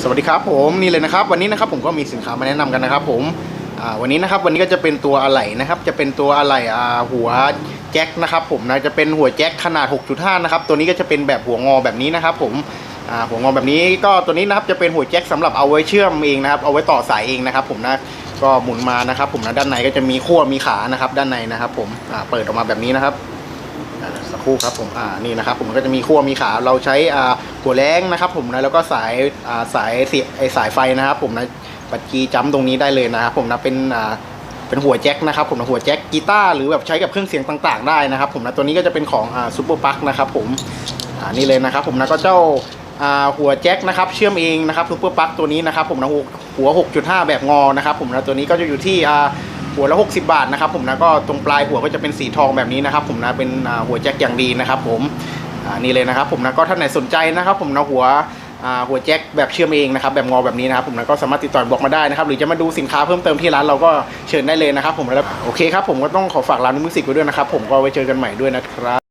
สวัสดีครับผมนี่เลยนะครับ วันนี้นะครับผมก็มีสินค้ามาแนะนำกันนะครับ ผมวันนี้นะครับวันนี้ก็จะเป็นตัวอะไหล่นะครับ จะเป็นตัวอะไหล่หัวแจ็คนะครับผมนะจะเป็นหัวแจ็คขนาด 6.5 นะครับ ตัวนี้ก็จะเป็นแบบหัวงอแบบนี้นะครับ ผมหัวงอแบบนี้ก็ตัวนี้นะครับจะเป็นหัวแจ็คสำหรับเอาไว้เชื่อมเองนะครับ เอาไว้ต่อสายเองนะครับ ผมนะก็หมุนมานะครับ ผมนะด้านในก็จะมีขั้วมีขานะครับ ด้านในนะครับ ผมเปิดออกมาแบบนี้นะครับ อ่าสักครู่ครับผมอ่านี่นะครับผมก็จะมีขั้วมีขาเราใช้อ่าหัวแรงนะครับ ผมนะแล้วก็สายอ่าสายเสียไอสายไฟนะครับ ผมนะปัดจีจัมตรงนี้ได้เลยนะครับ ผมนะเป็นอ่าเป็นหัวแจ็คนะครับผมนะหัวแจ็คกีตาร์หรือแบบใช้กับเครื่องเสียงต่าง ๆ ได้นะครับ ผมนะตัวนี้ก็จะเป็นของอ่าซูเปอร์ปักนะครับ ผมอ่านี่เลยนะครับ ผมนะก็เจ้าอ่าหัวแจ็คนะครับเชื่อมเองนะครับซูเปอร์ปักตัวนี้นะครับผมนะหัวหัว 6.5 แบบงอนะครับผมนะตัวนี้ก็จะอยู่ที่อ่า หัวละ 60 บาทนะครับผมนะก็ตรงปลายหัวก็จะเป็นสีทองแบบนี้นะครับ ผมนะเป็นหัวแจ็คอย่างดีนะครับ ผมนี่เลยนะครับ ผมนะก็ท่านไหนสนใจนะครับ ผมนะหัวหัวแจ็คแบบเชื่อมเองนะครับแบบงอแบบนี้นะครับผมนะก็สามารถติดต่อบอกมาได้นะครับ หรือจะมาดูสินค้าเพิ่มเติมที่ร้านเราก็เชิญได้เลยนะครับ ผมแล้วโอเคครับผมก็ต้องขอฝากร้านมิวสิกไว้ด้วยนะครับ ผมก็ไว้เจอกันใหม่ด้วยนะครับ